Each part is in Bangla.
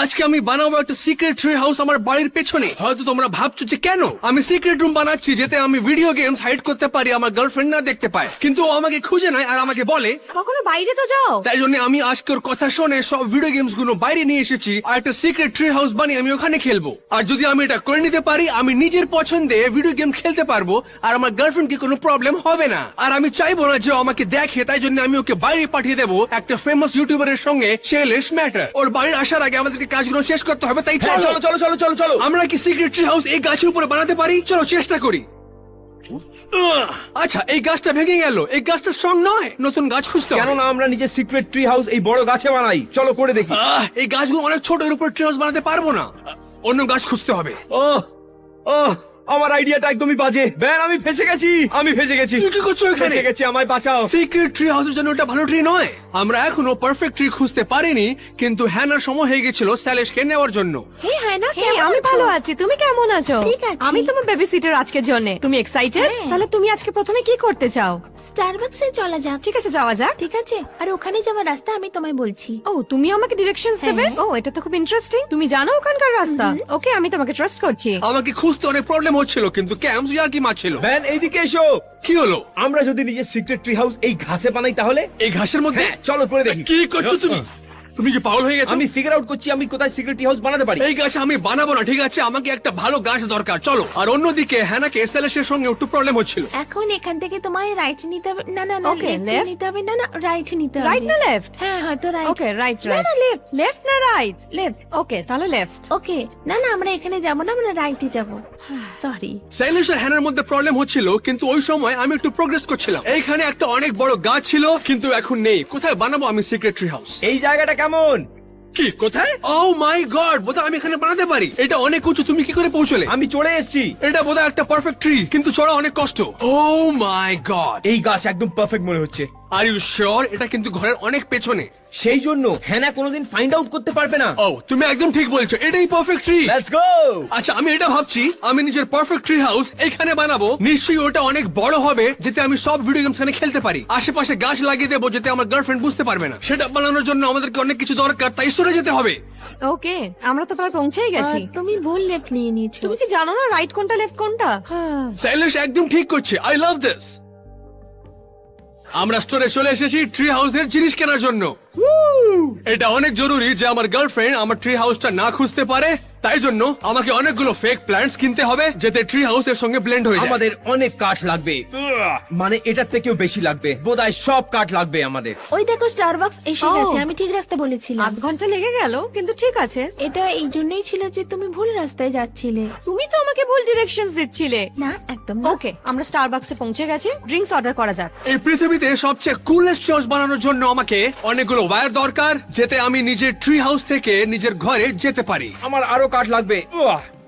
আজকে আমি বানাবো একটা সিক্রেট ট্রি হাউস আমার বাড়ির পেছনে। হয়তো তোমরা ভাবছ যে কেন? আমি সিক্রেট রুম বানাচ্ছি যেতে আমি ভিডিও গেমস হাইড করতে পারি আমার গার্লফ্রেন্ড না দেখতে পায়। কিন্তু ও আমাকে খুঁজে নেয় আর আমাকে বলে কখনো বাইরে তো যাও। তাই জন্য আমি আজকে ওর কথা শুনে সব ভিডিও গেমসগুলো বাইরে নিয়ে এসেছি আর একটা সিক্রেট ট্রি হাউস বানিয়ে আমি ওখানে খেলব। আর যদি আমি এটা করে নিতে পারি আমি নিজের পছন্দে ভিডিও গেম খেলতে পারব আর আমার গার্লফ্রেন্ড কি কোনো প্রবলেম হবে না। আর আমি চাইব না যে আমাকে দেখে তাই জন্য আমি ওকে বাইরে পাঠিয়ে দেবো একটা ফেমাস ইউটিউবারের সঙ্গে শেলেশ ম্যাটার ওর বাড়ির আসার আগে আমাদেরকে কাজগুলো শেষ করতে হবে তাই হ্যাঁ, চলো। চলো চলো চলো চলো চলো। আমরা কি সিক্রেট ট্রি হাউস এই গাছের উপরে বানাতে পারি? চলো চেষ্টা করি। আচ্ছা এই গাছটা ভেঙে গেল। এই গাছটা স্ট্রং নয় নতুন গাছ খুঁজতে কেন না আমরা নিজের সিক্রেট ট্রি হাউস এই বড় গাছে বানাই। চলো করে দেখি। আহ, এই গাছগুলো অনেক ছোট এর উপর ট্রি হাউস বানাতে পারব না। অন্য গাছ খুঁজতে হবে। ও ও আমার আইডিয়াটা একদমই বাজে। ব্যান আমি ফেসে গেছি। আমি ফেসে গেছি। তুমি কি করছ এখানে? ফেসে গেছি আমায় বাঁচাও। সিক্রেট ট্রি হাউসের জন্য এটা ভালো ট্রি নয়। আমরা এখনও পারফেক্ট ট্রি খুঁজতে পারিনি কিন্তু হ্যানার সময় হয়ে গেছিল স্যালেশকে নেওয়ার জন্য। হে হ্যানা আমি ভালো আছি। তুমি কেমন আছো? ঠিক আছি। আমি তোমার বেবি সিটার আজকের জন্য। তুমি এক্সাইটেড হ্যাঁ। তাহলে তুমি আজকে প্রথমে কি করতে চাও? স্টারবাকসে চলা যাক। ঠিক আছে যাওয়া যাক। ঠিক আছে? আর ওখানে যাওয়ার রাস্তা আমি তোমায় বলছি। ও তুমি আমাকে ডিরেকশনস দেবে? হ্যাঁ। ও এটা তো খুব ইন্টারেস্টিং তুমি জানো ওখানকার রাস্তা? ওকে আমি তোমাকে ট্রাস্ট করছি। আমাকে খুঁজতে অনেক প্রবলেম হচ্ছিল কিন্তু ক্যাম্পস ইয়ার কি মারছিল ম্যান এইদিকে এসো। কি হলো? আমরা যদি নিজের সিক্রেট ট্রি হাউস এই ঘাসে বানাই তাহলে? এই ঘাসের মধ্যে? হ্যাঁ চলো করে দেখি। কি করছ তুমি? তুমি কি পাগল হয়ে গেছো? আমি ফিগার আউট করছি আমি কোথায় সিক্রেট ট্রি হাউস বানাতে পারি। এই গাছ আমি বানাবো না ঠিক আছে? আমাকে একটা ভালো গাছ দরকার চলো। আর অন্যদিকে হ্যানাকে এসএলএস এর সঙ্গে একটু প্রবলেম হচ্ছিল। এখন এখান থেকে তোমায় রাইট নিতে হবে। না না না Okay, left left? নিতে হবে। না না রাইট নিতে হবে। রাইট না লেফট হ্যাঁ হয়তো রাইট ওকে রাইট না রাইট না লেফট লেফট না রাইট লেফট ওকে তাহলে লেফট ওকে না না আমরা এখানে যাব না আমরা রাইটে যাব। সরি সাইলেন্স আর হ্যানার মধ্যে প্রবলেম হচ্ছিল কিন্তু ওই সময় আমি একটু প্রোগ্রেস করছিলাম। এইখানে একটা অনেক বড় গাছ ছিল কিন্তু এখন নেই। কোথায় বানাবো আমি সিক্রেট ট্রি হাউস এই জায়গাটা কেমন? কি কোথায়? ও মাই গড বোধহয় আমি এখানে বানাতে পারি। এটা অনেক উঁচু তুমি কি করে পৌঁছলে? আমি চলে এসেছি। এটা বোধহয় একটা পারফেক্ট ট্রি কিন্তু চড়া অনেক কষ্ট। ও মাই গড এই গাছ একদম পারফেক্ট মনে হচ্ছে। আর ইউ শিওর এটা কিন্তু ঘরের অনেক পেছনে। সেই জন্য হ্যানা কোনোদিন ফাইন্ড আউট করতে পারবে না। ও তুমি একদম ঠিক বলছো। এটাই পারফেক্ট ট্রি লেটস গো আচ্ছা আমি এটা ভাবছি আমি নিজের পারফেক্ট ট্রি হাউস এখানে বানাবো। নিশ্চয়ই ওটা অনেক বড় হবে যাতে আমি সব ভিডিও গেমস এখানে খেলতে পারি। আশেপাশে গাছ লাগিয়ে দেবো যাতে আমার গার্লফ্রেন্ড বুঝতে পারবে না। সেটা বানানোর জন্য আমাদেরকে অনেক কিছু দরকার তাই সরে যেতে হবে। ওকে আমরা তো প্রায় পৌঁছেই গেছি। তুমি ভুল লেফট নিয়ে নিয়েছো। তুমি কি জানো না রাইট কোনটা লেফট কোনটা? হ্যাঁ। সাইলেশ একদম ঠিক করছে আই লাভ দিস আমরা স্টোরে চলে এসেছি ট্রি হাউসের জিনিস কেনার জন্য। এটা অনেক জরুরি যে আমার গার্লফ্রেন্ড আমার ট্রি হাউসটা না খুঁজতে পারে তাই জন্য আমাকে অনেকগুলো ফেক প্ল্যান্টস কিনতে হবে যাতে ট্রি হাউস এর সঙ্গে ব্লেন্ড হয়ে যায়। আমাদের অনেক কাঠ লাগবে। মানে এটার থেকেও বেশি লাগবে। বোধহয় সব কাঠ লাগবে আমাদের। ওই দেখো স্টারবাকস এসে ও। গেছে আমি ঠিক রাস্তা বলেছিলাম। আধ ঘণ্টা লেগে গেল কিন্তু ঠিক আছে। এটা এই জন্যই ছিল যে তুমি ভুল রাস্তায় যাচ্ছিলে। তুমি তো আমাকে ভুল ডিরেকশনস দিচ্ছিলে। না একদম না। ওকে আমরা স্টারবাক্সে পৌঁছে গেছি ড্রিঙ্কস অর্ডার করা যাক। এই পৃথিবীতে সবচেয়ে কুলেস্ট হাউস বানানোর জন্য আমাকে অনেকগুলো ওয়্যার দরকার যাতে আমি নিজের ট্রি হাউস থেকে নিজের ঘরে যেতে পারি। আমার আরও কাঠ লাগবে।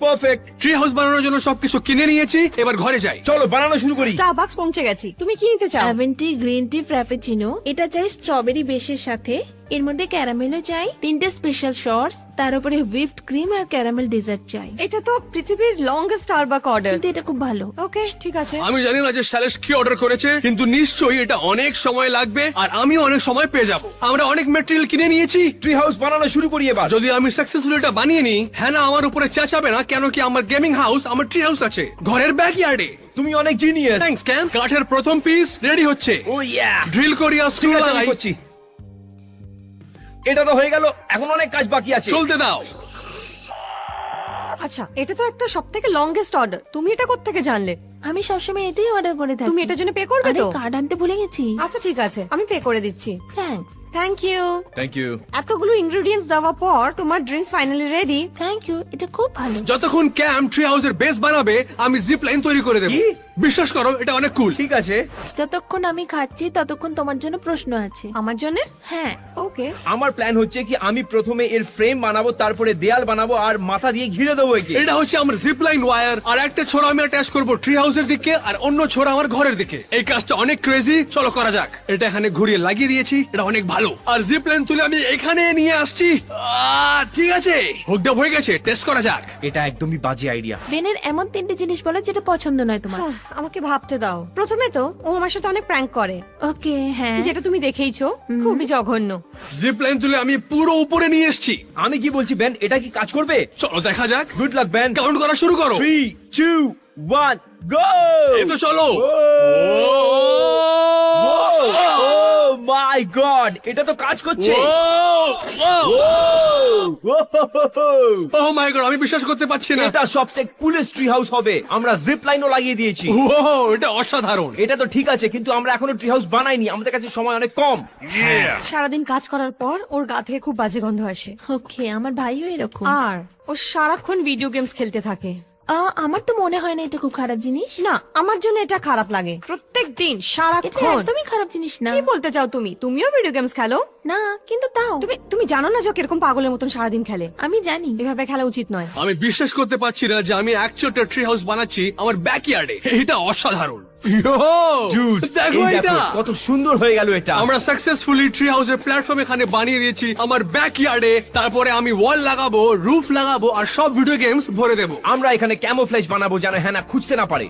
পারফেক্ট ট্রি হাউস বানানোর জন্য সবকিছু কিনে নিয়েছি এবার ঘরে যাই। চলো বানানো শুরু করি। স্টারবাক্স পৌঁছে গেছি। তুমি কি নিতে চাও? লেমন টি গ্রিন টি ফ্র্যাপেচিনো এটা চাই স্ট্রবেরি বেসের সাথে। এর মধ্যে ক্যারামেলও চাই। তিনটে স্পেশাল শর্টস তার উপরে হুইপড ক্রিম আর ক্যারামেল ডেজার্ট চাই। এটা তো পৃথিবীর লংগেস্ট স্টারবাক অর্ডার কিন্তু এটা খুব ভালো। ওকে ঠিক আছে। আমি জানি না যে স্যালেশ কি অর্ডার করেছে কিন্তু নিশ্চয়ই এটা অনেক সময় লাগবে আর আমিও অনেক সময় পেয়ে যাব। আমরা অনেক মেটেরিয়াল কিনে নিয়েছি। ট্রি হাউস বানানো শুরু করি এবার। যদি আমি সাকসেসফুল এটা বানিয়ে নিই হ্যাঁ না আমার উপরে চেঁচাবে না কেন কি আমার গেমিং হাউস আমার ট্রি হাউস আছে? ঘরের ব্যাক ইয়ার্ডে তুমি অনেক জিনিয়াস থ্যাঙ্কস ক্যাম কাঠের প্রথম পিস রেডি হচ্ছে। ও ইয়া ড্রিল করিয়া আর স্ক্রু লাগাই করছি। এটা তো হয়ে গেল এখন অনেক কাজ বাকি আছে। চলতে দাও। আচ্ছা এটা তো একটা সব থেকে লংগেস্ট অর্ডার তুমি এটা কোত্থেকে জানলে? আমি সবসময় এটাই অর্ডার করে থাকি। তুমি এটার জন্য পে করবে আরে তো? কার্ড আনতে ভুলে গেছি। আচ্ছা ঠিক আছে। আমি পে করে দিচ্ছি। Thanks thank you thank you এতগুলো ইনগ্রেডিয়েন্টস দেওয়ার পর তোমার drinks finally ready thank you এটা খুব ভালো। যতক্ষণ ক্যাম ট্রি হাউসের বেস বানাবে আমি জিপ লাইন তৈরি করে দেবো। বিশ্বাস করো এটা অনেক কুল ঠিক আছে। যতক্ষণ আমি খাচ্ছি ততক্ষণ তোমার জন্য প্রশ্ন আছে। আমার জন্য? হ্যাঁ। ওকে আমার প্ল্যান হচ্ছে কি আমি প্রথমে এর ফ্রেম বানাবো তারপরে দেয়াল বানাবো আর মাথা দিয়ে ঘিরে দেবো একে। এটা হচ্ছে আমার জিপ লাইন ওয়্যার আর একটা ছোড়া আমি অ্যাটাচ করব ট্রি হাউসের দিকে আর অন্য ছোড়া আমার ঘরের দিকে। এই কাজটা অনেক ক্রেজি চলো করা যাক। এটা এখানে ঘুরিয়ে লাগিয়ে দিয়েছি এটা অনেক ভালো। আর জিপ লাইন তুলে আমি এখানে নিয়ে আসছি। আহ, ঠিক আছে। হুকড হয়ে গেছে টেস্ট করা যাক। এটা একদমই বাজে আইডিয়া বেনের এমন তিনটে জিনিস বলো যেটা পছন্দ নয় তোমার। আহ, আমাকে ভাবতে দাও। প্রথমে তো ও আমার সাথে অনেক প্র্যাঙ্ক করে। ওকে হ্যাঁ। যেটা তুমি দেখেইছো খুবই জঘন্য। জিপ লাইন তুলে আমি পুরো উপরে নিয়ে এসেছি। আমি কি বলছি বেন এটা কি কাজ করবে? চলো দেখা যাক। গুড লাক বেন কাউন্ট করা শুরু করো। থ্রি টু ওয়ান গো এই তো চলো মাই গড এটা তো কাজ করছে। ও মাই গড আমি বিশ্বাস করতে পারছি না। এটা সবচেয়ে কুলেস্ট ট্রি হাউস হবে। আমরা জিপ লাইনও লাগিয়ে দিয়েছি। ও এটা অসাধারণ। এটা তো ঠিক আছে কিন্তু আমরা এখনও ট্রি হাউস বানাইনি। আমাদের কাছে সময় অনেক কম। সারাদিন কাজ করার পর ওর গা থেকে খুব বাজে গন্ধ আসে। ওকে আমার ভাইও এরকম। আর ও সারাক্ষণ ভিডিও গেমস খেলতে থাকে। আমার তো মনে হয় না এটা খুব খারাপ জিনিস। না আমার জন্য এটা খারাপ লাগে। প্রত্যেক দিন এটা সারাক্ষণ একদমই খারাপ জিনিস না। কি বলতে চাও তুমি? তুমিও ভিডিও গেমস খেলো? না কিন্তু তাও। তুমি তুমি জানো না যে ও কীরকম পাগলের মতন সারাদিন খেলে? আমি জানি। এভাবে খেলা উচিত নয়। আমি বিশ্বাস করতে পারছি না যে আমি অ্যাকচুয়াল ট্রি হাউস বানাচ্ছি আমার ব্যাকইয়ার্ডে এটা অসাধারণ। Dude, দেখো এই এটা! দেখো, কত সুন্দর হয়ে গেল এটা। আমরা সাকসেসফুলি ট্রি হাউসের প্ল্যাটফর্ম এখানে বানিয়ে দিয়েছি আমার ব্যাকইয়ার্ডে তারপরে আমি ওয়াল লাগাবো রুফ লাগাবো আর সব ভিডিও গেমস ভরে দেবো। আমরা এখানে ক্যামোফ্লেজ বানাবো যেন হ্যাঁ না খুঁজতে না পারে।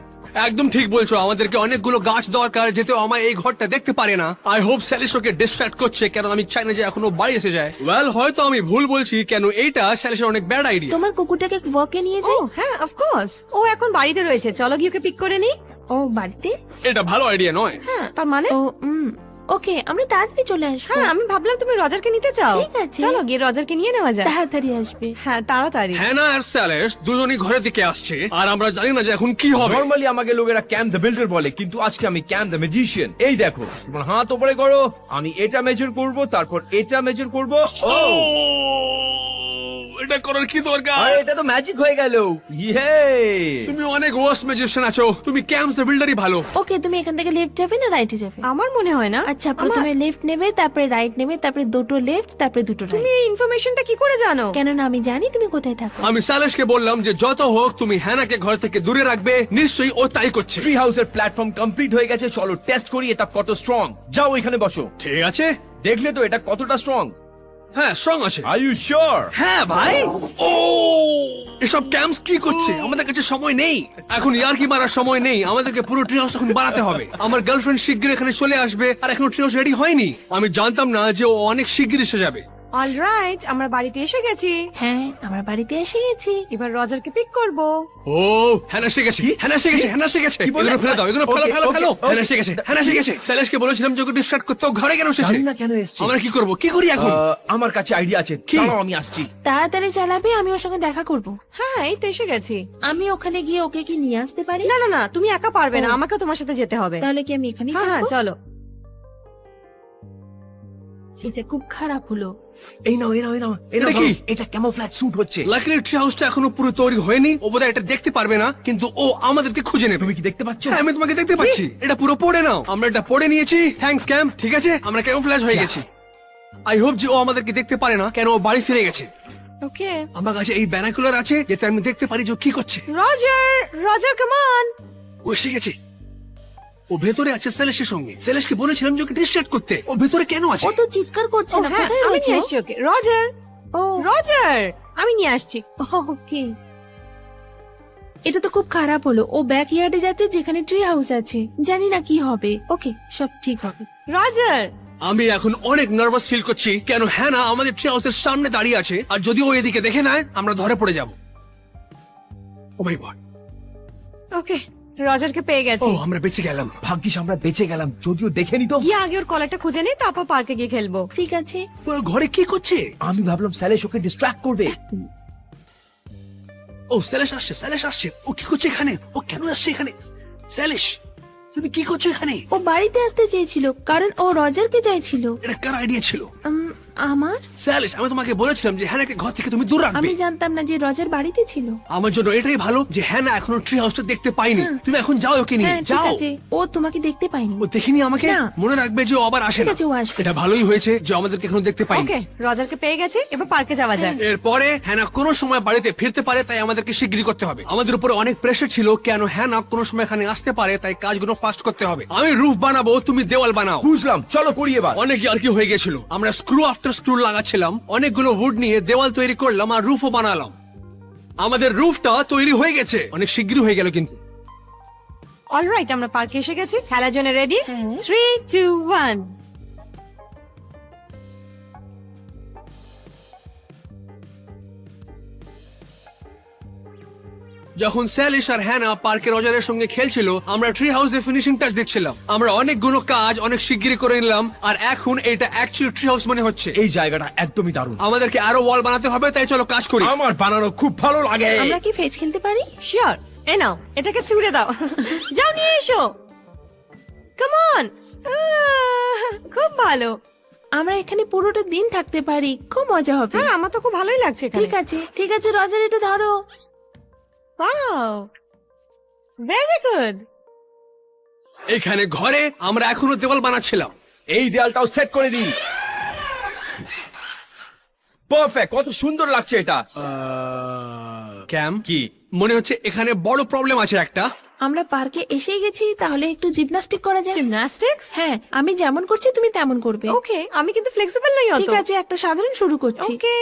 একদম ঠিক বলছো আমাদেরকে অনেকগুলো গাছ দরকার যেতে আমার এই ঘরটা দেখতে পারে না। আই হোপ স্যালিশোকে ডিস্ট্রাক্ট করছে কেন আমি চাই না যে এখনও বাড়ি এসে যায়। ওয়েল হয়তো আমি ভুল বলছি কেন এইটা স্যালিশের অনেক ব্যাড আইডিয়া তোমার কুকুরটাকে ওয়াকে নিয়ে যাই? হ্যাঁ অফকোর্স ও এখন বাড়িতে রয়েছে চলো গিয়ে ওকে পিক করে নি ও বাড়িতে? এটা ভালো আইডিয়া নয়। হ্যাঁ তার মানে? ও উম ওকে আমরা তাড়াতাড়ি চলে আসব। হ্যাঁ আমি ভাবলাম তুমি রজারকে নিতে চাও। ঠিক আছে। চলো গিয়ে রজারকে নিয়ে নেওয়া যায় তাড়াতাড়ি আসবে। হ্যাঁ তাড়াতাড়ি। হ্যানা আর স্যালেশ দুজনই ঘরের দিকে আসছে। আর আমরা জানি না যে এখন কি হবে। নর্মালি আমাকে লোকেরা ক্যাম দ্য বিল্ডার বলে কিন্তু আজকে আমি ক্যাম দ্য ম্যাজিশিয়ান এই দেখো তোমার হাত উপরে করো আমি এটা মেজার করব তারপর এটা মেজার করব। ও! এটা করার কি দরকার? আরে এটা তো ম্যাজিক হয়ে গেল। ইয়ে তুমি অনেক ওয়ার্স্ট ম্যাজিশিয়ান আছো। তুমি ক্যাম্পস বিল্ডারই ভালো। ওকে তুমি এখান থেকে লেফট যাবে না রাইটে যাবে? আমার মনে হয় না। আচ্ছা প্রথমে লেফট নেবে তারপরে রাইট নেবে তারপরে দুটো লেফট তারপরে দুটো তুমি এই ইনফরমেশনটা কি করে জানো? কেননা আমি জানি তুমি কোথায় থাকো। আমি স্যালেশকে বললাম যে যত হোক তুমি হ্যানাকে ঘর থেকে দূরে রাখবে নিশ্চয়ই ও তাই করছে। ট্রি হাউসের প্ল্যাটফর্ম কমপ্লিট হয়ে গেছে চলো টেস্ট করি এটা কত স্ট্রং যাও এখানে বসো। ঠিক আছে। দেখলে তো এটা কতটা স্ট্রং হ্যাঁ স্ট্রং আছে। আর ইউ শিওর হ্যাঁ ভাই। ও! এসব ক্যাম্পস কি করছে? আমাদের কাছে সময় নেই। এখন ইয়ার কি মারার সময় নেই। আমাদেরকে পুরো ট্রি হাউস এখন বাড়াতে হবে। আমার গার্লফ্রেন্ড শিগগির এখানে চলে আসবে আর এখনও ট্রি হাউস রেডি হয়নি। আমি জানতাম না যে ও অনেক শিগগির এসে যাবে। অলরাইট আমরা বাড়িতে এসে গেছি। হ্যাঁ আমরা বাড়িতে এসে গেছি। এবার রজারকে পিক করব। ও হ্যানা শিখেছে হ্যানা শিখেছে হ্যানা শিখেছে কি বললে? এগুলো ফেলে দাও এগুলো ফেলো ফেলো ফেলো. হ্যানা শিখেছে হ্যানা শিখেছে স্যালেশকে বলেছিলাম যে ওকে ডিস্ট্রাক্ট করতে ঘরে কেন এসেছে? না কেন এসছে। আমরা কি করব কি করি এখন? আমার কাছে আইডিয়া আছে? দাঁড়াও আমি আসছি। তাড়াতাড়ি চালাবে আমি ওর সঙ্গে দেখা করব। হ্যাঁ এই তো এসে গেছি। আমি ওখানে গিয়ে ওকে কি নিয়ে আসতে পারি? না না না তুমি একা পারবে না আমাকে তোমার সাথে যেতে হবে। তাহলে কি আমি এখানে হ্যাঁ হ্যাঁ চলো। এটা খুব খারাপ হলো। এই নাও এই নাও এই নাও এটা কি? এটা ক্যামোফ্ল্যাজ স্যুট হচ্ছে। লাকিলি ট্রি হাউসটা এখনও পুরো তৈরি হয়নি। ও বোধহয় এটা দেখতে পারবে না কিন্তু ও আমাদেরকে খুঁজে নেবে। তুমি কি দেখতে পাচ্ছ? হ্যাঁ, আমি তোমাকে দেখতে পাচ্ছি। এটা পুরো পড়ে নাও। আমরা এটা পড়ে নিয়েছি। থ্যাঙ্কস ক্যাম্প ঠিক আছে? আমরা ক্যামোফ্ল্যাজ হয়ে গেছি। আই হোপ যে ও আমাদেরকে দেখতে পারে না কেন ও বাড়ি ফিরে গেছে। ওকে আমার কাছে এই ব্যানাকুলার আছে যাতে আমি দেখতে পারি যে ও কি করছে। রজার রজার কামান ও এসে গেছে। ও ভেতরে আছে সেলেশের সঙ্গে। সেলেশকে বলেছিলাম যে ওকে ডিস্ট্রাক্ট করতে। ও ভেতরে কেন আছে? ও তো চিৎকার করছে না হ্যাঁ কোথায় আমি রয়েছে নিয়ে ও? আসছি ওকে। রজার ও। রজার আমি নিয়ে আসছি। ওকে। এটা তো খুব খারাপ হলো। ও ব্যাক ইয়ার্ডে যাচ্ছে যেখানে ট্রি হাউস আছে। জানি না কি হবে। ওকে সব ঠিক হবে। রজার! আমি এখন অনেক নার্ভাস ফিল করছি। কেন হ্যাঁ না আমাদের ট্রি হাউসের সামনে দাঁড়িয়ে আছে আর যদি ও এদিকে দেখে নেয় আমরা ধরে পড়ে যাব। ও মাই গড ওকে। রজারকে পেয়ে ও গেছি আমরা বেঁচে গেলাম। ভাগ্যিস আমরা বেঁচে গেলাম। যদিও দেখে নিত গিয়ে আগে ওর কলারটা খুঁজে নেই তারপর পার্কে গিয়ে খেলব। ঠিক আছে। ও ঘরে কি করছে? আমি ভাবলাম স্যালেশ ওকে ডিস্ট্রাক্ট করবে। ও স্যালেশ আসছে স্যালেশ আসছে। ও কি করছে এখানে? ও কেন আসছে এখানে? স্যালেশ তুমি কি করছ এখানে? ও বাড়িতে আসতে চেয়েছিল কারণ ও রজারকে চাইছিল। এটা কার আইডিয়া ছিল? উম, আমার? স্যালিশ আমি তোমাকে বলেছিলাম যে হ্যানাকে ঘর থেকে তুমি দূর রাখবে। আমি জানতাম না যে রজার বাড়িতে ছিল। আমার জন্য এটাই ভালো যে হ্যানা এখনও ট্রি হাউসটা দেখতে পাইনি তুমি এখন যাও ওকে নিয়ে। হ্যাঁ ঠিক যাও। আছে। ও তোমাকে দেখতে পাইনি ও দেখিনি আমাকে? না। মনে রাখবে যে ও আবার আসে ঠিক না। আছে, ও আসবে। এটা ভালোই হয়েছে যে আমাদেরকে এখনও দেখতে পাইনি ওকে রজারকে পেয়ে গেছে এবার পার্কে যাওয়া যাক। এরপরে হ্যানা কোনো সময় বাড়িতে ফিরতে পারে তাই আমাদেরকে শিগগিরই করতে হবে। আমাদের উপরে অনেক প্রেশার ছিল কেন হ্যানা কোনো সময় এখানে আসতে পারে তাই কাজগুলো ফাস্ট করতে হবে। আমি রুফ বানাবো তুমি দেওয়াল বানাও। বুঝলাম। চলো করি এবার। অনেক আর কি হয়ে গেছিল। আমরা স্ক্রু আফটার স্ক্রু লাগাচ্ছিলাম অনেকগুলো উড নিয়ে দেওয়াল তৈরি করলাম আর রুফও বানালাম। আমাদের রুফটা তৈরি হয়ে গেছে। অনেক শীঘ্রই হয়ে গেল কিন্তু। অলরাইট আমরা পার্কে এসে গেছি। খেলার জন্য রেডি। থ্রি টু ওয়ান যখন স্যালিশ আর হ্যানা পার্কের রজারের সঙ্গে খেলছিল আমরা ট্রি হাউসে ফিনিশিং টাচ দেখছিলাম। আমরা অনেকগুলো কাজ অনেক শিগগিরই করে নিলাম আর এখন এটা অ্যাকচুয়ালি ট্রি হাউস মনে হচ্ছে। এই জায়গাটা একদমই দারুণ। আমাদেরকে আরও ওয়াল বানাতে হবে তাই চলো কাজ করি। আমার বানানো খুব ভালো লাগে। আমরা কি ফেজ খেলতে পারি? শিওর এ নাও এটাকে ছুড়ে দাও। যাও নিয়ে এসো। কেমন খুব ভালো। আমরা এখানে পুরোটা দিন থাকতে পারি। খুব মজা হবে। হ্যাঁ আমার তো খুব ভালোই লাগছে এখানে। ঠিক আছে ঠিক আছে রজার এটা ধরো। ওয়াও ভেরি গুড এখানে ঘরে আমরা এখনও দেওয়াল বানাচ্ছিলাম। এই দেয়ালটাও সেট করে দিই পারফেক্ট কত সুন্দর লাগছে এটা। ক্যাম কি? মনে হচ্ছে এখানে বড় প্রবলেম আছে একটা। আমরা পার্কে এসে গেছি তাহলে একটু জিমনাস্টিক করা যায় জিমনাস্টিক্স হ্যাঁ আমি যেমন করছি তুমি তেমন করবে। ওকে আমি কিন্তু ফ্লেক্সিবল নই অত। ঠিক আছে একটা সাধারণ শুরু করছি। ওকে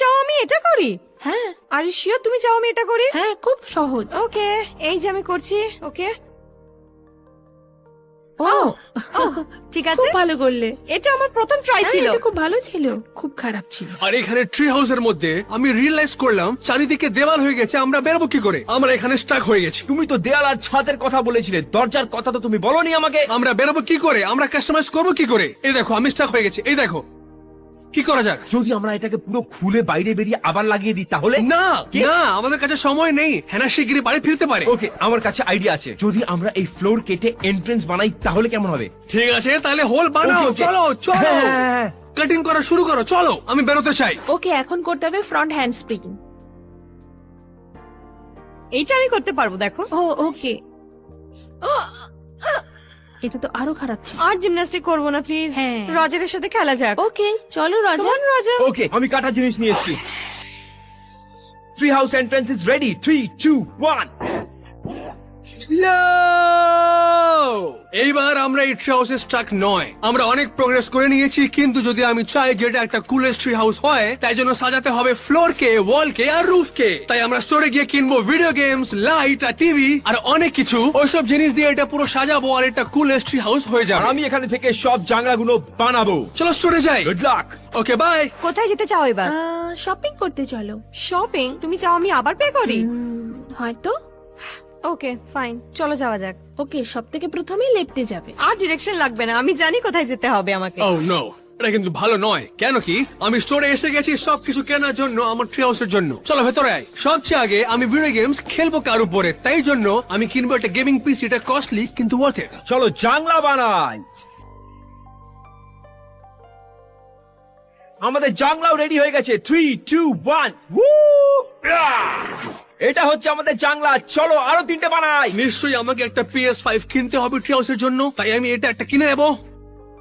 চাও আমি এটা করি? হ্যাঁ। আর শিওর তুমি চাও আমি এটা করি? হ্যাঁ খুব সহজ। ওকে এই যে আমি করছি ওকে ও। ঠিক খুব ভালো করলে। এটা আমার প্রথম ট্রাই হ্যাঁ, ছিল। খুব ভালো ছিল। খুব খারাপ ছিল। আর এখানে ট্রি হাউসের মধ্যে আমি রিয়েলাইজ করলাম চারিদিকে দেওয়াল হয়ে গেছে আমরা বেরোবো কি করে? আমরা এখানে স্টাক হয়ে গেছি। তুমি তো দেয়াল আর ছাদের কথা বলেছিলে দরজার কথা তো তুমি বলনি আমাকে। আমরা বেরোবো কি করে? আমরা কাস্টমাইজ করব কি করে? এই দেখো আমি স্টাক হয়ে গেছি। এই দেখো কি করা যাক? যদি আমরা এটাকে পুরো খুলে বাইরে বেরিয়ে আবার লাগিয়ে দিই তাহলে? না কি? না আমাদের কাছে সময় নেই। হ্যানা শিগগিরই বাড়ি ফিরতে পারে। ওকে আমার কাছে আইডিয়া আছে। যদি আমরা এই ফ্লোর কেটে এন্ট্রেন্স বানাই তাহলে কেমন হবে? ঠিক আছে তাহলে হোল বানাও. চলো চলো। হ্যাঁ। কাটিং করা শুরু করো চলো আমি বেরোতে চাই। ওকে এখন করতে হবে ফ্রন্ট হ্যান্ড স্প্রিং এইটা আমি করতে পারব দেখো। ও ওকে। এটা তো আরও খারাপ ছিল। আর জিমন্যাস্টিক করব না প্লিজ। হ্যাঁ। রজারের সাথে খেলা যাক। ওকে চলো রজা। কেমন রজার ওকে আমি কাটা জিনিস নিয়ে এসেছি। Tree house entrance is ready three two one এইবার আমরা এই ট্রি হাউসে স্টাক নয়। আমরা অনেক প্রোগ্রেস করে নিয়েছি কিন্তু যদি আমি চাই যেটা একটা কুলেস্ট ট্রি হাউস হয় তাই জন্য সাজাতে হবে ফ্লোর কে ওয়াল কে আর রুফ কে। তাই আমরা স্টোরে গিয়ে কিনবো ভিডিও গেমস লাইট আর টিভি আর অনেক কিছু। ওইসব জিনিস দিয়ে এটা পুরো সাজাবো আর এটা কুলেস্ট ট্রি হাউস হয়ে আর যাবে আমি এখানে থেকে সব জানলাগুলো বানাবো। চলো স্টোরে যাই। গুড লাক ওকে বাই কোথায় যেতে চাও এবার? শপিং করতে চলো। শপিং তুমি চাও আমি আবার পে করি? হয়তো। ওকে ফাইন চলো যাওয়া যাক। ওকে সব থেকে প্রথমে লেফটে যাবে। আর ডিরেকশন লাগবে না আমি জানি কোথায় যেতে হবে আমাকে। ও নো এটা কিন্তু ভালো নয়। কেন কি? আমি স্টোরে এসে গেছি সবকিছু কেনার জন্য আমার ট্রি হাউসের জন্য। চলো ভেতরে আয়। সবচেয়ে আগে আমি ভিডিও গেমস খেলব কার উপরে? তাই জন্য আমি কিনবো একটা গেমিং পিসি এটা কস্টলি কিন্তু ওয়ার্থ ইট চলো জানলা বানাই। আমাদের জানলাও রেডি হয়ে গেছে। থ্রি টু ওয়ান এটা হচ্ছে আমাদের জানলা চলো আরও তিনটে বানাই। নিশ্চয়ই আমাকে একটা পিএস ফাইভ কিনতে হবে ট্রি হাউসের জন্য। তাই আমি এটা একটা কিনে নেব।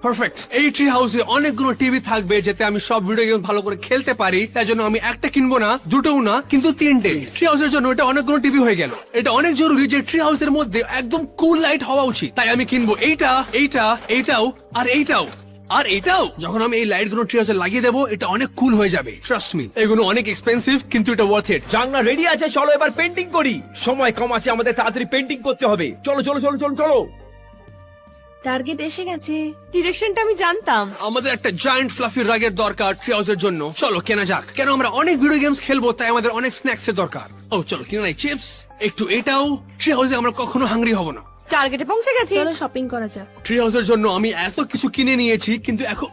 পারফেক্ট এই ট্রি হাউসে অনেকগুলো টিভি থাকবে যাতে আমি সব ভিডিও গেম ভালো করে খেলতে পারি। তাই জন্য আমি একটা কিনবো না দুটোও না কিন্তু তিনটে। ট্রি হাউসের জন্য এটা অনেকগুলো টিভি হয়ে গেল। এটা অনেক জরুরি যে ট্রি হাউসের মধ্যে একদম কুল লাইট হওয়া উচিত। তাই আমি কিনবো এইটা এইটা এইটাও আর এইটাও। আর এটাও যখন আমি এই লাইটগুলো ট্রি হাউসে লাগিয়ে দেবো এটা অনেক কুল হয়ে যাবে ট্রাস্ট মি এগুলো অনেক এক্সপেন্সিভ কিন্তু এটা ওয়ার্থ ইট জানলা রেডি আছে চলো এবার পেন্টিং করি। সময় কম আছে আমাদের তাড়াতাড়ি পেন্টিং করতে হবে। চলো চলো চলো চলো চলো। টার্গেট এসে গেছে। ডিরেকশনটা আমি জানতাম। আমাদের একটা জায়ান্ট ফ্লাফি রাগের দরকার ট্রি হাউসের জন্য। চলো কেনা যাক। কেন আমরা অনেক ভিডিও গেমস খেলব তাই আমাদের অনেক স্ন্যাক্স এর দরকার। ও চলো কিনে নাই। চিপস একটু এটাও। ট্রি হাউসে আমরা কখনো হাঙ্গরি হব না। টার্গেটে পৌঁছে গেছি। চলো শপিং করা যাক। ট্রি হাউসের জন্য আমি এত কিছু কিনে নিয়েছি কিন্তু এখন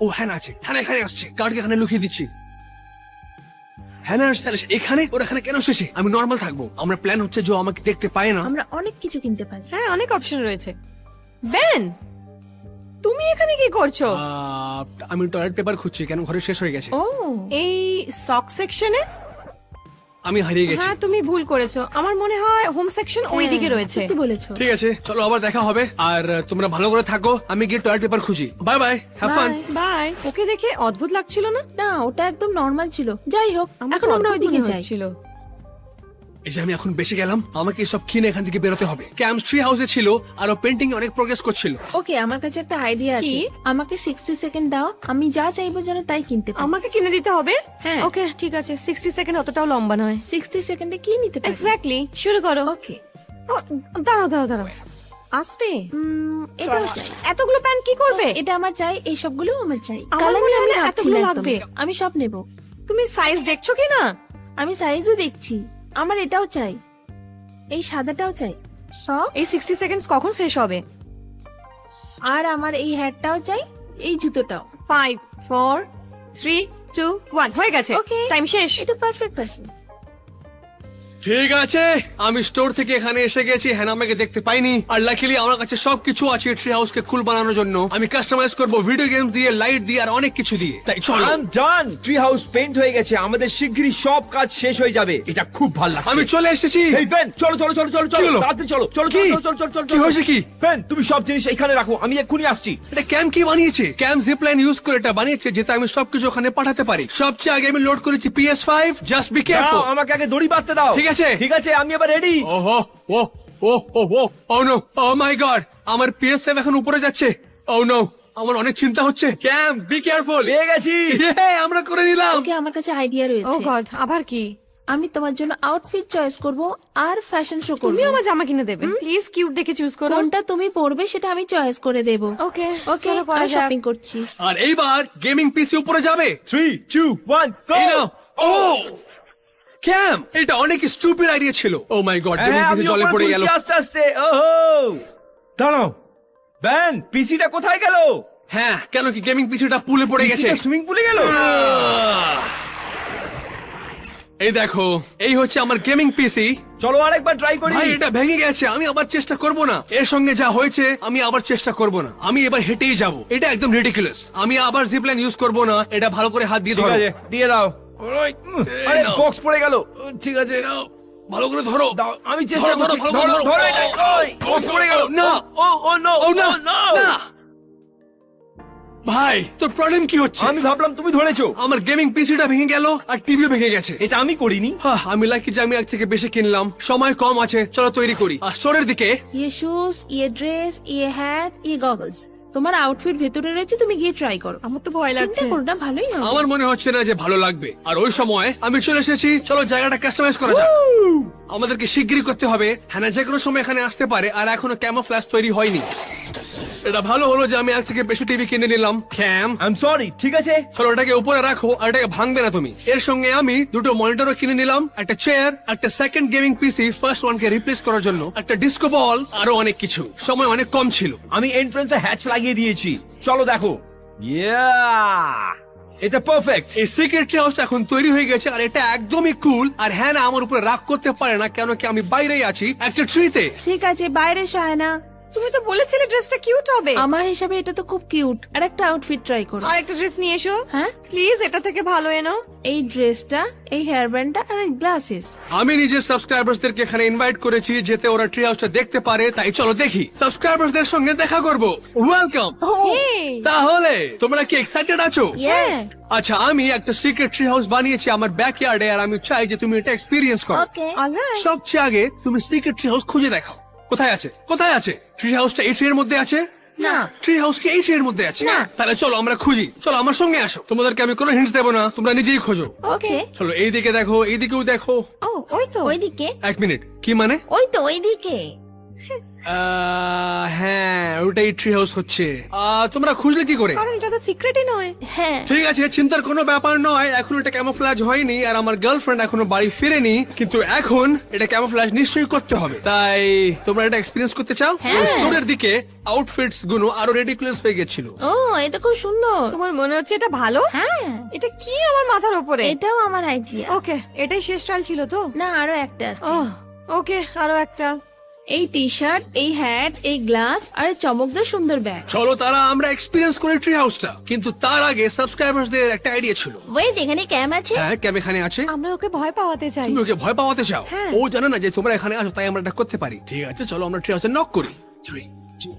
ও হ্যাঁ আছে হ্যাঁ এখানে আসছে কার্ডকে এখানে লুকিয়ে দিচ্ছি। হ্যাঁ এখানে ওর এখানে কেন এসেছে? আমি নর্মাল থাকব। আমরা প্ল্যান হচ্ছে যে আমাকে দেখতে পায় না। আমরা অনেক কিছু কিনতে পারি। হ্যাঁ অনেক অপশন রয়েছে। বেন তুমি এখানে কি করছ? আমি টয়লেট পেপার খুঁজছি কেন ঘরে শেষ হয়ে গেছে। ও। এই সক সেকশনে আমি হারিয়ে গেছি। হ্যাঁ তুমি ভুল করেছ। আমার মনে হয় হোম সেকশন ওই দিকে রয়েছে। কি বলেছ। ঠিক আছে চলো আবার দেখা হবে। আর তোমরা ভালো করে থাকো আমি গিয়ে টয়লেট পেপার খুঁজি। Bye bye have fun bye okay দেখে অদ্ভুত লাগছিল না? না ওটা একদম নরমাল ছিল। যাই হোক এখন আমরা ওইদিকে যাই। হচ্ছিল। এই যে আমি এখন বেশি গেলাম আমাকে সব কিনে এখান থেকে বেরোতে হবে। ক্যাম্প ট্রি হাউসে ছিল আর পেন্টিং অনেক প্রোগ্রেস করছিল। ওকে আমার কাছে একটা আইডিয়া আছে। আমাকে সিক্সটি সেকেন্ড দাও আমি যা চাইব যেন তাই কিনতে পারি। আমাকে কিনে দিতে হবে? হ্যাঁ। ওকে ঠিক আছে সিক্সটি সেকেন্ড অতটাও লম্বা নয়। সিক্সটি সেকেন্ডে কি নিতে পারি? এক্স্যাক্টলি শুরু করো। ওকে। দাঁড়াও দাঁড়াও দাঁড়াও। আস্তে। এটাও চাই। এতগুলো প্যান্ট কি করবে? এটা আমার চাই এই সবগুলো আমার চাই। আমার কালার মনে হয় আমি এতগুলো লাগবে। আমি সব নেব। তুমি সাইজ দেখছ কি না আমি সাইজও দেখছি। আমার এটাও চাই। এই সাদাটাও চাই। সব এই সিক্সটি সেকেন্ড কখন শেষ হবে? আর আমার এই হ্যাটটাও চাই এই জুতোটাও। Five four three two one হয়ে গেছে। ওকে টাইম শেষ। এটা পারফেক্ট আছে ঠিক আছে আমি স্টোর থেকে এখানে এসে গেছি হ্যাঁ আমাকে দেখতে পাইনি। আর লাকিলি আমার কাছে সবকিছু আছে ট্রি হাউস কে কুল বানানোর জন্য। আমি কাস্টমাইজ করব ভিডিও গেম দিয়ে লাইট দিয়ে আর অনেক কিছু দিয়ে। তাই চলো। I am done tree house paint হয়ে গেছে আমাদের শিগগিরই সব কাজ শেষ হয়ে যাবে। এটা খুব ভালো লাগছে। আমি চলে এসেছি। এই বেন চলো চলো চলো চলো চলো? তাড়াতাড়ি চলো চলো কি? চলো চলো চলো চলো কি হয়েছে কি? বেন তুমি সব জিনিস এখানে রাখো আমি এক্ষুনি আসছি। এটা ক্যাম্প কি বানিয়েছে? ক্যাম্প জিপলাইন ইউজ করে এটা বানিয়েছে যেটা আমি সবকিছু ওখানে পাঠাতে পারি। সবচেয়ে আগে আমি লোড করেছি PS five just be careful আমাকে আগে দড়ি বাঁধতে দাও। ঠিক আছে। ঠিক আছে আমি এবার রেডি ওহো ও ও ও ও oh no oh my God আমার পিএস ফাইভ এখন উপরে যাচ্ছে। ও নো আমার অনেক চিন্তা হচ্ছে। ক্যাম্প বি কেয়ারফুল পেয়ে গেছি। আমরা করে নিলাম। ওকে আমার কাছে আইডিয়া ও রয়েছে গড আবার কি? আমি তোমার জন্য আউটফিট চয়েস করব আর ফ্যাশন শো করব। তুমি আমার জামা কিনে দেবে। প্লিজ কিউট দেখে চুজ করো। কোনটা তুমি পরবে সেটা আমি চয়েস করে দেব। ওকে ওকে চলো যাক। শপিং করছি। আর এইবার গেমিং পিসি উপরে যাবে। থ্রি টু ওয়ান নাও ও ক্যাম্প এটা অনেক স্টুপিড আইডিয়া ছিল। ও মাই গড জলে পড়ে গেল। আস্তে আস্তে ওহো! দাঁড়াও। বেন পিসিটা কোথায় গেল? হ্যাঁ কেন কি গেমিং পিসিটা পুলে পড়ে গেছে? সুইমিং পুলে গেল? এই দেখো এই হচ্ছে আমার গেমিং পিসি চলো আরেকবার ট্রাই করি। ভাই এটা ভেঙে গেছে আমি আবার চেষ্টা করব না। এর সঙ্গে যা হয়েছে আমি আবার চেষ্টা করব না। আমি এবার হেঁটেই যাব। এটা একদম রিডিকুলাস আমি আবার জিপলাইন ইউজ করব না এটা ভালো করে হাত দিয়ে ধরো। দিয়ে দাও। আরে বক্স পড়ে গেল। ঠিক আছে নাও, ভালো করে ধরো। দাও আমি চেষ্টা করছি। ধরো ধরো। ধরো বক্স পড়ে গেল না। ও ও নো ও না না ভাই তোর প্রবলেম কি হচ্ছে? আমি ভাবলাম তুমি ধরেছো। আমার গেমিং পিসিটা ভেঙে গেল আর টিভিও ভেঙে গেছে। এটা আমি করিনি। হ্যাঁ, আমি লাকি যে আমি এক থেকে বেশি কিনলাম। সময় কম আছে চলো তৈরি করি। আর স্টোরের দিকে ইয়ে শুজ ইয়ে ড্রেস ইয়ে হ্যাট ইয়ে গগলস তোমার আউটফিট ভেতরে রয়েছে তুমি গিয়ে ট্রাই করো। আমার তো ভয় চিন্তা লাগছে। করো না ভালোই হবে। আমার মনে হচ্ছে না যে ভালো লাগবে। আর ওই সময় আমি চলে এসেছি চলো জায়গাটা কাস্টমাইজ করা যাক। আমাদেরকে শিগগিরই করতে হবে। হ্যানা যে কোনো সময় এখানে আসতে পারে আর এখনও ক্যামো ফ্ল্যাশ তৈরি হয়নি। এটা ভালো হলো যে আমি এক থেকে বেশি টিভি কিনে নিলাম। ক্যাম। আই এম সরি ঠিক আছে? চলো এটাকে উপরে রাখো আর এটাকে ভাঙবে না তুমি। এর সঙ্গে আমি দুটো মনিটরও কিনে নিলাম একটা চেয়ার একটা সেকেন্ড গেমিং পিসি ফার্স্ট ওয়ানকে রিপ্লেস করার জন্য একটা ডিস্কো বল আরও অনেক কিছু। সময় অনেক কম ছিল। আমি এন্ট্রান্সে হ্যাচ লাগিয়ে দিয়েছি। চলো দেখো। ইয়া এটা পারফেক্ট এই সিক্রেট হাউসটা এখন তৈরি হয়ে গেছে আর এটা একদমই কুল আর হ্যাঁ না, আমার উপরে রাগ করতে পারে না, কেন কি আমি বাইরেই আছি, একটা ট্রিতে ঠিক আছে, বাইরে না তুমি তো বলেছিলে ড্রেসটা কিউট হবে। আমার হিসাবে এটা তো খুব কিউট আর একটা আউটফিট ট্রাই করো। আর একটা ড্রেস নিয়ে এসো। হ্যাঁ? প্লিজ এটা থেকে ভালো এনো। এই ড্রেসটা এই হেয়ার ব্যান্ডটা আর এই গ্লাসেস আমি নিজের সাবস্ক্রাইবারদেরকে এখানে ইনভাইট করেছি যেতে ওরা ট্রি হাউসটা দেখতে পারে তাই চলো দেখি। সাবস্ক্রাইবারদের সঙ্গে দেখা করব। ওয়েলকাম তাহলে তোমরা কি এক্সাইটেড আছো? আচ্ছা আমি একটা সিক্রেট ট্রি হাউস বানিয়েছি আমার ব্যাকইয়ার্ডে আর আমি চাই যে তুমি এটা এক্সপিরিয়েন্স করো। ওকে অলরাইট সবচেয়ে আগে তুমি সিক্রেট ট্রি হাউস খুঁজে দেখো কোথায় আছে? কোথায় আছে? ট্রি হাউসটা এই ট্রেনের মধ্যে আছে? না। ট্রি হাউস কি এই ট্রি এর মধ্যে আছে? না। তাহলে চলো আমরা খুঁজি। চলো আমার সঙ্গে আসো। তোমাদেরকে আমি কোনো হিন্টস দেবো না। তোমরা নিজেই খোঁজো। ওকে চলো এইদিকে দেখো এইদিকেও দেখো। ও ওই তো। ওইদিকে। এক মিনিট কি মানে? ওই তো ওইদিকে। আহ, হ্যাঁ ওটাই ট্রি হাউস হচ্ছে। আহ, তোমরা খুঁজলে কি করে? কারণ এটা তো সিক্রেটই নয়। হ্যাঁ। ঠিক আছে চিন্তার কোনো ব্যাপার নয়। এখন এটা ক্যামোফ্লাজ হয়নি আর আমার গার্লফ্রেন্ড এখনও বাড়ি ফিরেনি কিন্তু এখন এটা ক্যামোফ্লাজ নিশ্চয়ই করতে হবে। তাই তোমরা এটা এক্সপিরিয়েন্স করতে চাও? হ্যাঁ। স্টোরের দিকে আউটফিটসগুলো আরও রেডিকুলাস হয়ে গেছিল। ও এটা খুব সুন্দর। তোমার মনে হচ্ছে এটা ভালো? হ্যাঁ। এটা কি আমার মাথার উপরে এটাও আমার আইডিয়া ওকে এটাই শেষ ট্রায়াল ছিল তো? না আরও একটা আছে। ওকে আরও একটা। এই টি শার্ট এই হ্যাট এই গ্লাস আর চমকদার সুন্দর ব্যাগ চলো তারা আমরা এক্সপিরিয়েন্স করি ট্রি হাউসটা কিন্তু তার আগে সাবস্ক্রাইবারদের একটা আইডিয়া ছিল। ওয়েট এখানে ক্যাম আছে? হ্যাঁ ক্যাম এখানে আছে। আমরা ওকে ভয় পাওয়াতে চাই। তুমি ওকে ভয় পাওয়াতে চাও? হ্যাঁ। ও জানে না যে তোমরা এখানে আসো তাই আমরা এটা করতে পারি। ঠিক আছে চলো আমরা ট্রি হাউসে নক করি। Three, two,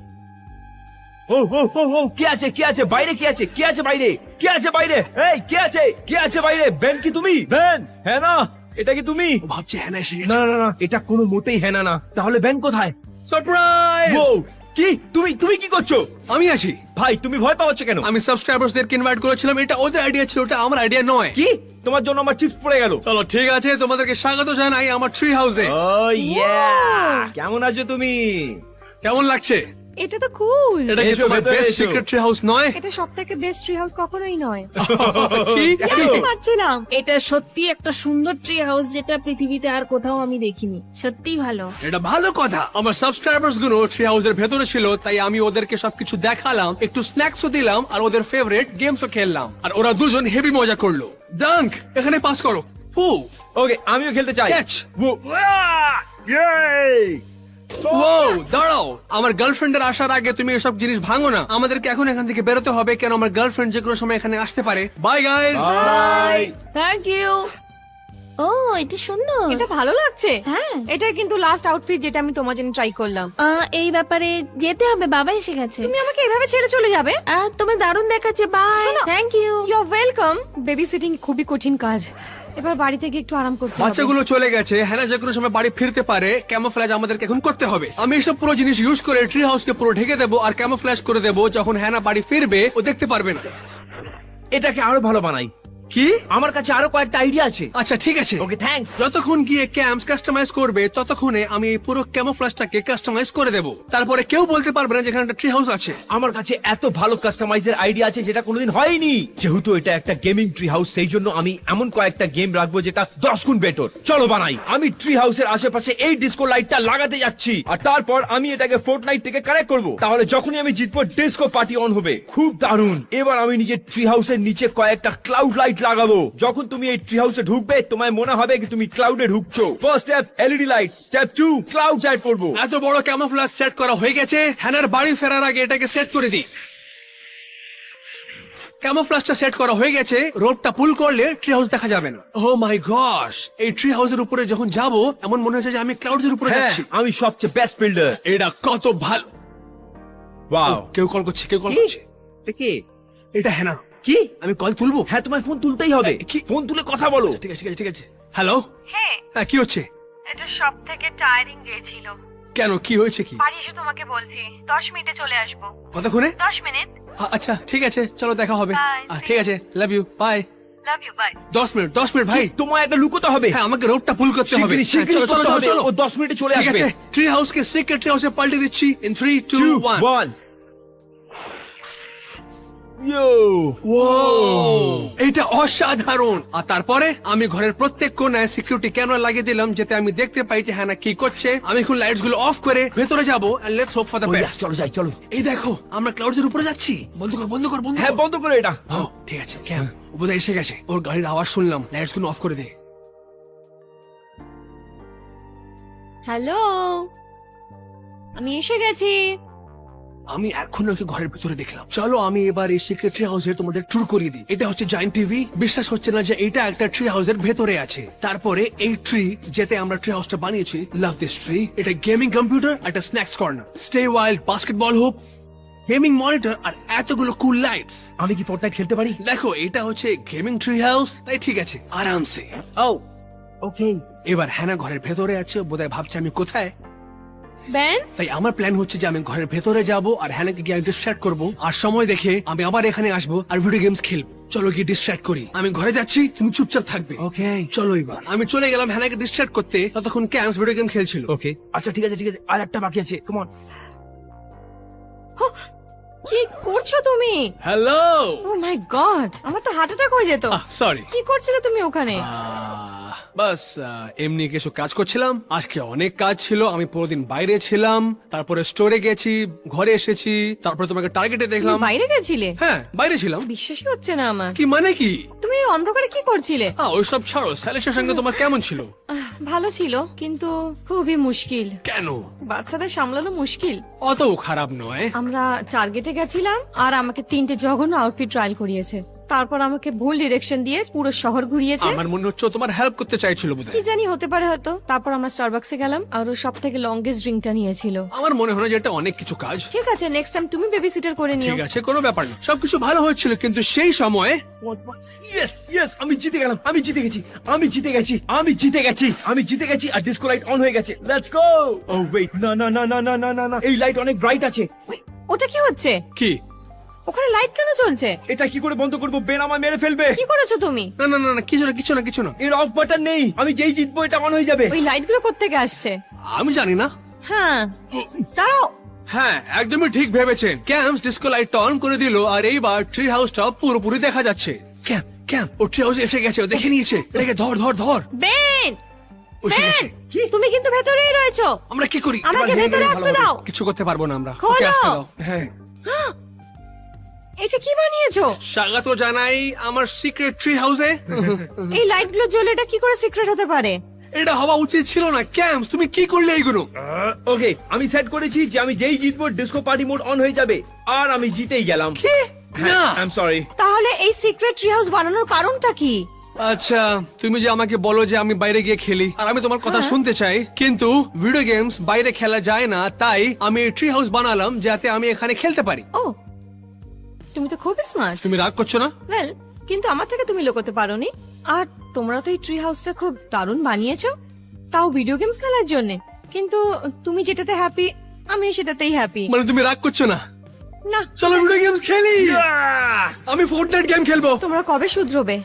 ও ও ও ও কে আছে কে আছে? বাইরে কে আছে? কে আছে বাইরে? কে আছে বাইরে? এই কে আছে? কে আছে বাইরে? বেন কি তুমি? বেন হ্যাঁ না? এটা কি তুমি? ও ভাবছে হ্যাঁ না এসে না না না এটা কোনো মোটেই হ্যাঁ না। তাহলে বেন কোথায়? সারপ্রাইজ ও কি? তুমি তুমি কি করছ? আমি আছি। ভাই তুমি ভয় পাচ্ছ কেন? আমি সাবস্ক্রাইবারদেরকে ইনভাইট করেছিলাম এটা ওদের আইডিয়া ছিল ওটা আমার আইডিয়া নয়। কি? তোমার জন্য আমার চিপস পড়ে গেল। চলো ঠিক আছে তোমাদেরকে স্বাগত জানাই আমার ট্রি হাউসে ও ইয়া কেমন আছো তুমি? কেমন লাগছে? এটা তো কুল এটা কি তোমার ভেতরে বেস্ট সিক্রেট ট্রি হাউস নয়। এটা সব থেকে বেস্ট ট্রি হাউস কখনোই নয়। পারছিলাম এটা সত্যি একটা সুন্দর ট্রি হাউস যেটা পৃথিবীতে আর কোথাও আমি দেখিনি। সত্যি ভালো। এটা ভালো কথা। আমার সাবস্ক্রাইবার্সগুলো ট্রি হাউসের ভেতরে ছিল তাই আমি ওদেরকে সবকিছু দেখালাম একটু স্ন্যাক্সও দিলাম আর ওদের ফেভারিট গেমসও খেললাম। আর ওরা দুজন হেভি মজা করল। ডাঙ্ক এখানে পাস করো। ফু ওকে আমিও খেলতে চাই। Catch. ও, দাঁড়াও। আমার গার্লফ্রেন্ডের আসার আগে তুমি এসব জিনিস ভাঙো না। আমাদেরকে এখন এখান থেকে বেরোতে হবে। কেন আমার গার্লফ্রেন্ড যে কোনো সময় এখানে আসতে পারে। বাই গাইস থ্যাংক ইউ ও এটা সুন্দর। এটা ভালো লাগছে। হ্যাঁ। এটা কিন্তু লাস্ট আউটফিট যেটা আমি তোমার জন্য ট্রাই করলাম। আহ, এই ব্যাপারে যেতে হবে বাবা এসে গেছে। তুমি আমাকে এভাবে ছেড়ে চলে যাবে? আহ, তোমার দারুণ দেখাচ্ছে বাই শোনো। Thank you you welcome babysitting খুবই কঠিন কাজ। এবার বাড়িতে গিয়ে একটু আরাম করতে হবে। বাচ্চাগুলো চলে গেছে। হ্যানা যে কোনো সময় বাড়ি ফিরতে পারে। ক্যামোফ্ল্যাজ আমাদেরকে এখন করতে হবে। আমি এসব পুরো জিনিস ইউজ করে ট্রি হাউসকে পুরো ঢেকে দেবো আর ক্যামোফ্ল্যাজ করে দেবো যখন হ্যানা বাড়ি ফিরবে ও দেখতে পারবে না। এটাকে আরও ভালো বানাই। কি? আমার কাছে আরও কয়েকটা আইডিয়া আছে। আচ্ছা ঠিক আছে। ওকে থ্যাঙ্কস যতক্ষণ গিয়ে ক্যাম্পস কাস্টমাইজ করবে ততক্ষণে আমি এই পুরো ক্যামোফ্ল্যাজটাকে কাস্টমাইজ করে দেবো। তারপরে কেউ বলতে পারবে না যেখানে একটা ট্রি হাউস আছে। আমার কাছে এত ভালো কাস্টমাইজের আইডিয়া আছে যেটা কোনোদিন হয়নি। যেহেতু এটা একটা গেমিং ট্রি হাউস সেই জন্য আমি এমন কয়েকটা গেম রাখব যেটা দশ গুণ বেটার চলো বানাই। আমি ট্রি হাউসের আশেপাশে এই ডিস্কো লাইটটা লাগাতে যাচ্ছি। আর তারপর আমি এটাকে ফোর্ট নাইট থেকে কানেক্ট করব। তাহলে যখনই আমি জিতবো ডিস্কো পার্টি অন হবে। খুব দারুণ। এবার আমি নিজের ট্রি হাউসের নিচে কয়েকটা ক্লাউড লাইট লাগাবো। যখন তুমি এই ট্রি হাউসে ঢুকবে তোমায় মনে হবে কি তুমি ক্লাউডে ঢুকছো। First step LED light step two cloud light পড়ব এত বড় ক্যামোফ্ল্যাজ সেট করা হয়ে গেছে হ্যানার বাড়ি ফেরার আগে এটাকে সেট করে দিই। ক্যামোফ্লাজটা সেট করা হয়ে গেছে রোডটা পুল করলে ট্রি হাউস দেখা যাবে না। ও মাই গশ এই ট্রি হাউসের উপরে যখন যাব এমন মনে হচ্ছে যে আমি ক্লাউডস এর উপরে হ্যাঁ যাচ্ছি। আমি সবচেয়ে বেস্ট বিল্ডার এটা কত ভালো। ওয়াও কেউ কল করছে কেউ কল? করছে। কি? এটা হ্যানা কি? আমি কল তুলবো? হ্যাঁ তোমার ফোন তুলতেই হবে। ফোন তুলে কথা বলো। ঠিক আছে ঠিক আছে হ্যালো হ্যাঁ। কি হচ্ছে? এটা সব থেকে টায়ারিং ডে ছিল। কেন কি হয়েছে কি? বাড়ি এসে তোমাকে বলছি 10 মিনিটে চলে আসব। কতক্ষণে? 10 মিনিট। আচ্ছা ঠিক আছে চলো দেখা হবে। ঠিক আছে love you bye love you bye minute 10 minute ভাই। তোমায় এটা লুকোতে হবে? হ্যাঁ, আমাকে রোডটা পুল করতে হবে। হ্যাঁ, চলো মিনিটে চলে আসবে। ঠিক আছে ট্রি সিক্রেট ট্রি হাউসে পাল্টে দিচ্ছি ইন 3 2 1 এটা অসাধারণ! আর তারপরে আমি ঘরের প্রত্যেক কোনায় সিকিউরিটি ক্যামেরা লাগিয়ে দিলাম যেতে আমি দেখতে পাই যে হ্যাঁ কি করছে। আমি এখন লাইটসগুলো অফ করে ভেতরে যাব oh, চলো যাই চলো। এই দেখো আমরা ক্লাউডের উপরে যাচ্ছি। বন্ধ কর বন্ধ কর বন্ধ হ্যাঁ বন্ধ করো এটা। হ্যাঁ ঠিক আছে কেন উপরে এসে গেছে। ওর গাড়ির আওয়াজ শুনলাম। লাইটসগুলো অফ করে দে। হ্যালো আমি এসে গেছি। আমি এখন ওকে ঘরের ভিতরে দেখলাম। চলো আমি এবার এই সিক্রেটারি হাউসে তোমাদের ট্যুর করিয়ে দিই। এটা হচ্ছে জায়েন্ট টিভি বিশ্বাস হচ্ছে না যে এটা একটা ট্রি হাউসের ভেতরে আছে। তারপরে এই ট্রি যেতে আমরা ট্রি হাউসটা বানিয়েছি লাভ দিস ট্রি এটা গেমিং কম্পিউটার একটা snacks corner stay wild basketball hoop gaming monitor আর এতগুলো কুল লাইটস আমি কি ফোর্টনাইট খেলতে পারি? দেখো এটা হচ্ছে গেমিং ট্রি হাউস তাই ঠিক আছে আরামসে। ও ওকে এবার হ্যানা ঘরের ভেতরে আছে বোধহয় ভাবছে আমি কোথায়। ব্যান তাই আমার প্ল্যান হচ্ছে যে আমি ঘরের ভেতরে যাব আর হ্যানাকে গিয়ে ডিস্ট্রাক্ট করব। আর সময় দেখে আমি আবার এখানে আসব আর ভিডিও গেমস খেলব। চলো গিয়ে ডিস্ট্রাক্ট করি। আমি ঘরে যাচ্ছি তুমি চুপচাপ থাকবে। ওকে চলো এবার। আমি চলে গেলাম হ্যানাকে ডিস্ট্রাক্ট করতে। ততক্ষণ ক্যাম্পস ভিডিও গেম খেলছিল। ওকে আচ্ছা ঠিক আছে ঠিক আছে। আর একটা বাকি আছে। কমন কি করছ তুমি? হ্যালো ও মাই গড আমার তো হার্ট অ্যাটাক হয়ে যেত। সরি কি করছিলে তুমি ওখানে? বাস এমনি কিছু কাজ করছিলাম। আজকে অনেক কাজ ছিল আমি পুরোদিন বাইরে ছিলাম তারপরে স্টোরে গেছি ঘরে এসেছি তারপরে তোমাকে টার্গেটে তুমি দেখলাম। বাইরে গেছিলে? হ্যাঁ বাইরে ছিলাম। বিশ্বাসই হচ্ছে না আমার। কি মানে কি? তুমি এই অন্ধকারে কি করছিলে? হ্যাঁ ওইসব ছাড়ো স্যালিসের সঙ্গে তোমার কেমন ছিল? আহ, ভালো ছিল কিন্তু খুবই মুশকিল। কেন? বাচ্চাদের সামলানো মুশকিল। অত খারাপ নয়। আমরা টার্গেটে গেছিলাম আর আমাকে তিনটে জঘন্য আউটফিট ট্রায়াল করিয়েছে। তারপর আমাকে ভুল ডিরেকশন দিয়ে পুরো শহর ঘুরিয়েছে। আমার মনে হচ্ছে তোমার হেল্প করতে চাইছিল বোধহয়। কি জানি হতে পারে হয়তো। তারপর আমরা স্টারবাকসে গেলাম আর ও সব থেকে লংগেস্ট ড্রিঙ্কটা নিয়েছিল। আমার মনে হয় যে এটা অনেক কিছু কাজ। ঠিক আছে নেক্সট টাইম তুমি বেবি সিটার করে নিও। ঠিক আছে কোনো ব্যাপার না। সবকিছু ভালো হচ্ছিল কিন্তু সেই সময়ে ইয়েস ইয়েস আমি জিতে গেলাম আমি জিতে গেছি আমি জিতে গেছি আমি জিতে গেছি আমি জিতে গেছি আর ডিসকো লাইট অন হয়ে গেছে। লেটস গো ও ওয়েট না না না না না না না এই লাইট অনেক ব্রাইট আছে। ওটা কি হচ্ছে? কি? ওখানে লাইট কেন চলছে এটা কি করে বন্ধ করব? বেন আমায় মেরে ফেলবে। কি করেছ তুমি? না না না না কিছু না কিছু না কিছু না। এর অফ বাটন নেই। আমি যেই জিতবো এটা অন হয়ে যাবে। ওই লাইটগুলো কোত্থেকে আসছে? আমি জানি না। হ্যাঁ। দাঁড়াও। হ্যাঁ একদমই ঠিক ভেবেছেন। ক্যাম্পস ডিসকো লাইট অন করে দিল আর এইবার ট্রি হাউসটা পুরোপুরি দেখা যাচ্ছে। ক্যাম্প ক্যাম্প ও ট্রি হাউসে এসে গেছে ও দেখে নিয়েছে। এটাকে ধর ধর ধর। বেন! ও এসে গেছে। বেন তুমি কিন্তু ভেতরেই রয়েছো। আমরা কি করি? আমাকে ভেতরে আসতে দাও। কিছু করতে পারব না আমরা। ওকে আসতে দাও। হ্যাঁ। এটা কি বানিয়েছো? স্বাগত জানাই আমার সিক্রেট ট্রি হাউসে এই লাইটগুলো জ্বলে এটা কি করে সিক্রেট হতে পারে? এটা হওয়া উচিত ছিল না ক্যাম্পস তুমি কি করলে এইগুলো ওকে আমি সেট করেছি যে আমি যেই জিতবো ডিসকো পার্টি মোড অন হয়ে যাবে আর আমি জিতেই গেলাম। না। আই এম সরি তাহলে এই সিক্রেট ট্রি হাউস বানানোর কারণটা কি? আচ্ছা তুমি যে আমাকে বলো যে আমি বাইরে গিয়ে খেলি আর আমি তোমার কথা শুনতে চাই কিন্তু ভিডিও গেমস বাইরে খেলা যায় না তাই আমি ট্রি হাউস বানালাম যাতে আমি এখানে খেলতে পারি। ও তুমি তো খুব স্মার্ট তুমি রাগ করছ না? ওয়েল কিন্তু আমার থেকে তুমি লুকোতে পারোনি। আর তোমরা তো এই ট্রি হাউসটা খুব দারুণ বানিয়েছো। তাও ভিডিও গেমস খেলার জন্য। কিন্তু তুমি যেটাতে হ্যাপি আমি সেটাতেই হ্যাপি মানে তুমি রাগ করছ না? না চলো ভিডিও গেমস খেলি! আমি ফোর্টনাইট গেম খেলব। তোমরা কবে শুধরোবে?